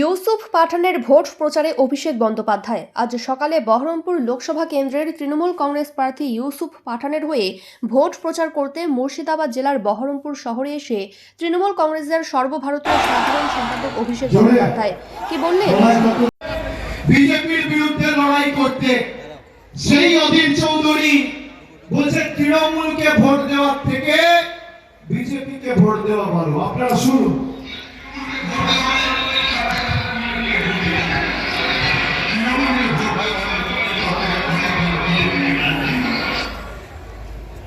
Yusuf পাঠানের vote প্রচারে অভিষেক বন্দ্যোপাধ্যায়। আজ সকালে বহরমপুর লোকসভা কেন্দ্রের তৃণমূল কংগ্রেস প্রার্থী ইউসুফ পাঠানের হয়ে ভোট প্রচার করতে মুর্শিদাবাদ জেলার বহরমপুর শহরে এসে তৃণমূল কংগ্রেসের সর্বভারতীয় সাধারণ সম্পাদক অভিষেক বন্দ্যোপাধ্যায়। কি বললেন? বিজেপির বিরুদ্ধে লড়াই করতে সেই অধীর চৌধুরী বলছে তৃণমূলকে ভোট দেওয়ার থেকে বিজেপিকে ভোট দেওয়া ভালো। আপনারা শুনুন।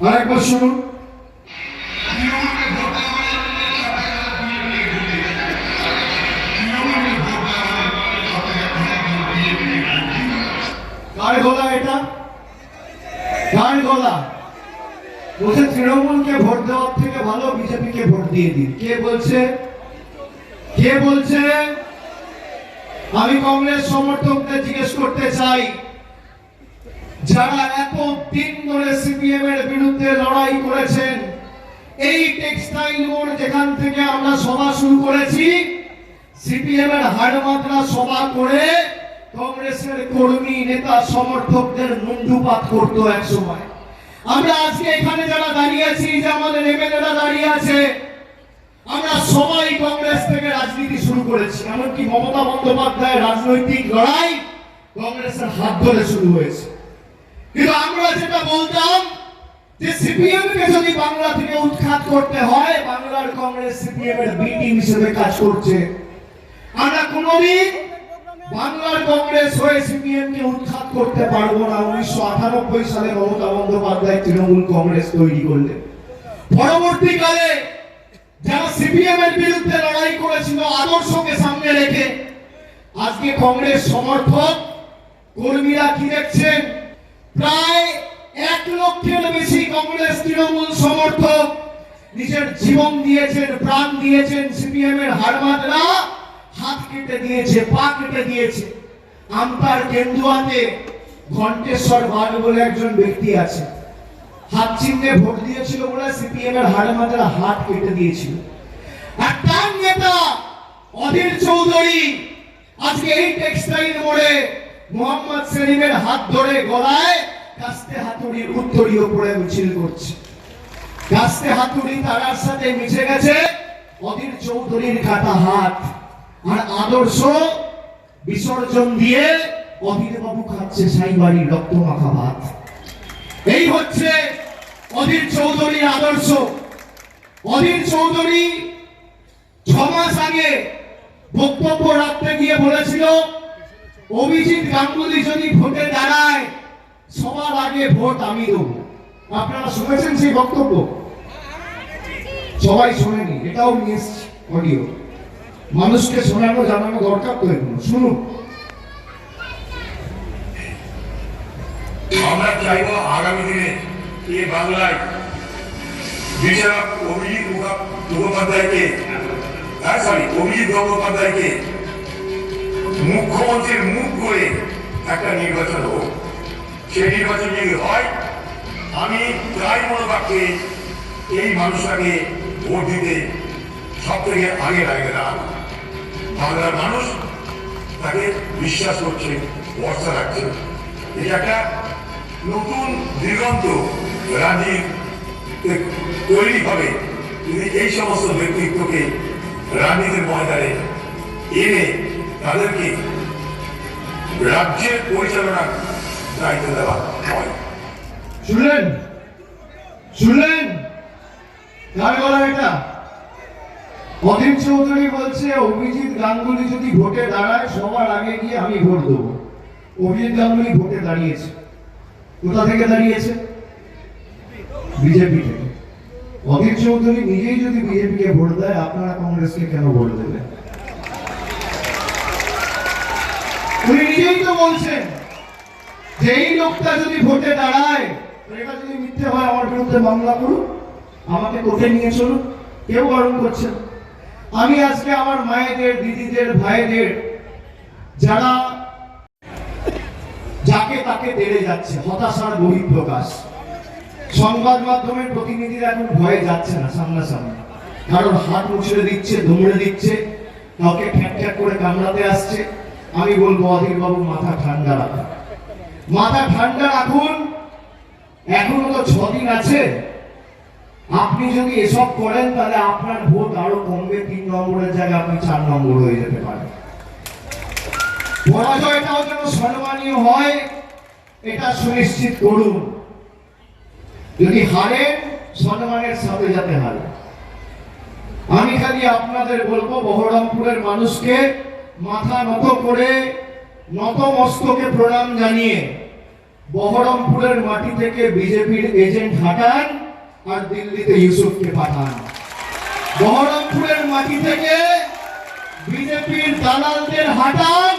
আরেকবার শুনুন কার গলা এটা? কার গলা। বলছে তৃণমূলকে ভোট দেওয়ার থেকে ভালো, বিজেপিকে ভোট দিয়ে দিন। কে বলছে? কে বলছে? আমি কংগ্রেস সমর্থকদের জিজ্ঞেস করতে চাই। যারা এত দিন ধরে সিপিএম এর বিরুদ্ধে লড়াই করেছেন, এই টেক্সটাইল মোড় যেখান থেকে আমরা সভা শুরু করেছি সিপিএম এর হাড়মাত্রা সভা করে কংগ্রেসের কর্মী নেতা সমর্থকদের মুন্ডুপাত করতো এক সময়। আমরা আজকে এখানে যারা দাঁড়িয়ে আছি, যে আমাদের এমএলএরা দাঁড়িয়ে আছে, আমরা সবাই কংগ্রেস থেকে রাজনীতি শুরু করেছি। এমনকি মমতা বন্দ্যোপাধ্যায়ের রাজনৈতিক লড়াই কংগ্রেসের হাত ধরে শুরু হয়েছে। কিন্তু আমরা যেটা বলতাম যে সিপিএম কে যদি বাংলা থেকে উৎখাত করতে হয়, বাংলার কংগ্রেস সিপিএম এর বি টিম হিসেবে কাজ করছে। আমরা কোনোদিন বাংলার কংগ্রেস হয়ে সিপিএম কে উৎখাত করতে পারব না। উনিশশো আটানব্বই সালে মমতা বন্দ্যোপাধ্যায় তৃণমূল কংগ্রেস তৈরি করলেন। পরবর্তীকালে যারা সিপিএম এর বিরুদ্ধে লড়াই করেছিল, আদর্শকে সামনে রেখে আজকে কংগ্রেস সমর্থক কর্মীরা কি দেখছেন? প্রায় এক লক্ষের বেশি কংগ্রেস তৃণমূল সমর্থক নিজের জীবন দিয়েছেন, প্রাণ দিয়েছেন সিপিএম এর হারমাতরা হাত কেটে দিয়েছে, পা কেটে দিয়েছে। আমতার কেন্দুয়াতে ঘণ্টেশ্বর ভাগ বলে একজন ব্যক্তি আছে। হাত চিহ্নে ভোট দিয়েছিল বলে সিপিএম এর হারমাতরা হাত কেটে দিয়েছিল। আর তার নেতা অধীর চৌধুরী আজকে এই টেক্সটাইল মোড়ে মোহাম্মদ সেলিমের হাত ধরে গলায় কাস্তে হাতুড়ির উত্তরীয় পড়ে মিছিল করছে। কাস্তে হাতুড়ি তারার সাথে মিশে গেছে। অধীর চৌধুরীর কাটা হাত আর আদর্শ বিসর্জন দিয়ে অধীর বাবু খাচ্ছে সাইবাড়ির রক্ত মাখা ভাত। এই হচ্ছে অধীর চৌধুরীর আদর্শ। অধীর চৌধুরী ছ মাস আগে বক্তব্য রাখতে গিয়ে বলেছিল অভিজিৎ গাঙ্গুলি যদি ভোটে দাঁড়ায়, সবার আগে ভোট আমি দেবো। আপনারা শুনেছেন সেই বক্তব্য? সবাই শোনেনি, এটাও নিয়ে অডিও। মানুষকে শোনানো, জানানো দরকার তো এগুলো। শুনুন। আমরা চাইব আগামী দিনে এই বাংলায় বিচারক অভিজিৎ মুখা- মুখোপাধ্যায়কে সরি অভিজিৎ গঙ্গোপাধ্যায়কে মুখ্যমন্ত্রীর মুখ করে একটা নির্বাচন হোক। সেই নির্বাচন যদি হয়, আমি প্রায় মনোবাক্যে এই মানুষটাকে ভোট দিতে সব থেকে আগে লাগে দাঁড়াবো বাংলার মানুষ তাকে বিশ্বাস করছে, ভরসা রাখছে। এটা একটা নতুন দিগন্ত রাজীব তৈরি হবে যদি এই সমস্ত ব্যক্তিত্বকে রাজনীতির ময়দানে এনে তাদেরকে রাজ্যের পরিচালনার দায়িত্ব দেওয়া হয়। শুনলেন? শুনলেন? কার গলা এটা অধীর চৌধুরী বলছে, অভিজিৎ গাঙ্গুলি যদি ভোটে দাঁড়ায়, সবার আগে গিয়ে আমি ভোট দেবো। অভিজিৎ গাঙ্গুলি ভোটে দাঁড়িয়েছে। কোথা থেকে দাঁড়িয়েছে? বিজেপি থেকে। অধীর চৌধুরী নিজেই যদি বিজেপিকে ভোট দেয়, আপনারা কংগ্রেসকে কেন ভোট দেবেন? উনি নিজেই তো বলছেন। যে এই লোকটা যদি ভোটে দাঁড়ায় এটা যদি মিথ্যে হয়, আমার বিরুদ্ধে মামলা করুন। আমাকে কোর্টে নিয়ে চলুন। কেউ বারণ করছে আমি আজকে আমার মায়েদের, দিদিদের, ভাইদের, যারা যাকে তাকে তেড়ে যাচ্ছে, হতাশার বহিঃপ্রকাশ। সংবাদ মাধ্যমের প্রতিনিধিরা এখন ভয়ে যাচ্ছে না, সামনাসামনি। কারণ হাত মুছড়ে দিচ্ছে, দুমড়ে দিচ্ছে, কাউকে ঠেট ঠ্যাক করে কামড়াতে আসছে। আমি বলব, অধীর বাবু, মাথা ঠান্ডা রাখুন। মাথা ঠান্ডা রাখুন, এখনও তো ছদিন আছে। আপনি যদি এসব করেন, তাহলে আপনার ভোট আরও কমবে, তিন নম্বরের জায়গায় আপনি চার নম্বর হয়ে যেতে পারেন। পরাজয়টাও যেন সম্মানীয় হয়, এটা সুনিশ্চিত করুন। যদি হারেন সম্মানের সাথে যাতে হারেন। আমি খালি আপনাদের বলব, বহরমপুরের মানুষকে মাথা নত করে নত মস্তকে প্রণাম জানিয়ে বহরমপুরের মাটি থেকে বিজেপির এজেন্ট হাঁটান আর দিল্লিতে ইউসুফকে পাঠান। বহরমপুরের মাটি থেকে বিজেপির দালালদের হাঁটান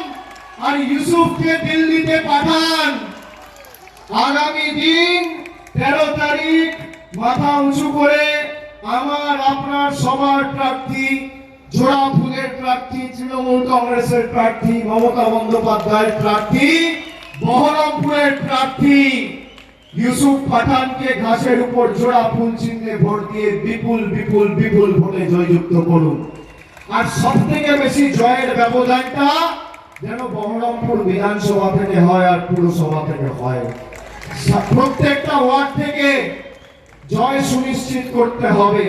আর ইউসুফকে দিল্লিতে পাঠান। আগামী দিন তেরো তারিখ মাথা উঁচু করে আমার আপনার সবার প্রার্থী জোড়া প্রার্থী, তৃণমূল কংগ্রেসের প্রার্থী, মমতা বন্দ্যোপাধ্যায়ের প্রার্থী, বহরমপুরের প্রার্থী, ইউসুফ পাঠানকে ঘাসের উপর জোড়া ফুল চিহ্নে ভোট দিয়ে বিপুল বিপুল বিপুল ভোটে জয়যুক্ত করুন। আর সব থেকে বেশি জয়ের ব্যবধানটা যেন বহরমপুর বিধানসভা থেকে হয় আর পুরসভা থেকে হয়। প্রত্যেকটা ওয়ার্ড থেকে জয় সুনিশ্চিত করতে হবে।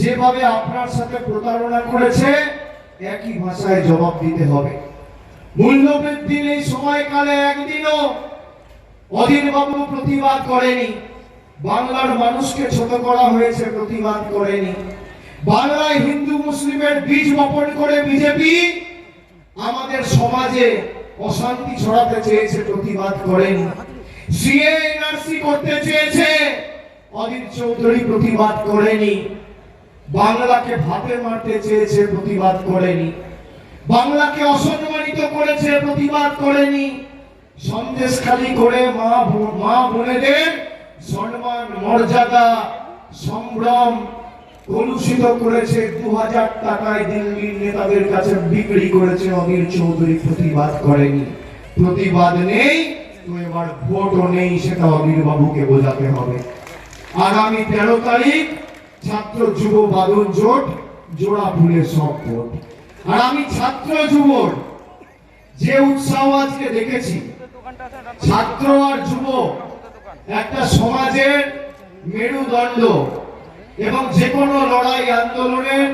যেভাবে আপনার সাথে প্রতারণা করেছে, একই ভাষায় জবাব দিতে হবে। মূল্যবৃদ্ধির এই সময়কালে একদিনও অধীর বাবু প্রতিবাদ করেনি। বাংলার মানুষকে ছোট করা হয়েছে, প্রতিবাদ করেনি। বাংলায় হিন্দু মুসলিমের বীজ বপন করে বিজেপি আমাদের সমাজে অশান্তি ছড়াতে চেয়েছে, প্রতিবাদ করেনি। সিএ এনআরসি করতে চেয়েছে, অধীর চৌধুরী প্রতিবাদ করেনি। বাংলাকে ভাতে মারতে চেয়েছে, প্রতিবাদ করেনি। বাংলাকে অসম্মানিত করেছে, প্রতিবাদ করেনি। সন্দেশ খালি করে মা মা বোনেদের সম্মান, মর্যাদা, সম্ভ্রম কলুষিত করেছে। দু হাজার টাকায় দিল্লির নেতাদের কাছে বিক্রি করেছে অধীর চৌধুরী, প্রতিবাদ করেনি। প্রতিবাদ নেই, তো এবার ভোটও নেই, সেটা অধীর বাবুকে বোঝাতে হবে। আগামী তেরো তারিখ ছাত্র যুব বাদল জোট, জোড়া সব ভোট। আর আমি ছাত্র যুবর যে উৎসাহ আজকে দেখেছি, ছাত্র আর যুব, একটা সমাজের মেরুদণ্ড এবং যে কোনো লড়াই আন্দোলনের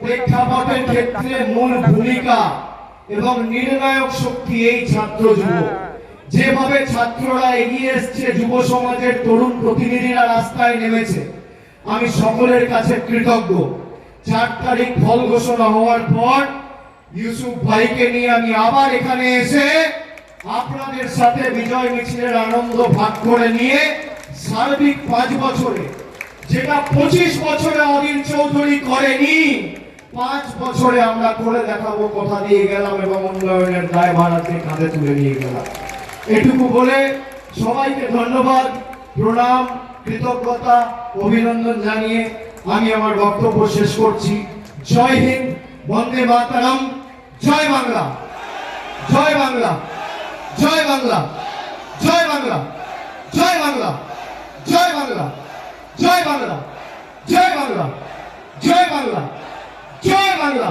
প্রেক্ষাপটের ক্ষেত্রে মূল ভূমিকা এবং নির্ণায়ক শক্তি এই ছাত্র যুব। যেভাবে ছাত্ররা এগিয়ে এসছে, যুব সমাজের তরুণ প্রতিনিধিরা রাস্তায় নেমেছে আমি সকলের কাছে কৃতজ্ঞ। চার তারিখ ফল ঘোষণা হওয়ার পর ইউসুফ ভাইকে নিয়ে আমি আবার এখানে এসে আপনাদের সাথে বিজয় মিছিলের আনন্দ ভাগ করে নিয়ে সার্বিক পাঁচ বছরে, যেটা পঁচিশ বছরে অধীর চৌধুরী করেনি, পাঁচ বছরে আমরা করে দেখাবো কথা দিয়ে গেলাম এবং উন্নয়নের দায় ভাড়াতে কাঁধে তুলে নিয়ে গেলাম। এটুকু বলে সবাইকে ধন্যবাদ। প্রণাম কৃতজ্ঞতা অভিনন্দন জানিয়ে আমি আমার বক্তব্য শেষ করছি জয় হিন্দ বন্দে মাতারাম জয় বাংলা জয় বাংলা জয় বাংলা জয় বাংলা জয় বাংলা জয় বাংলা জয় বাংলা জয় বাংলা জয় বাংলা জয় বাংলা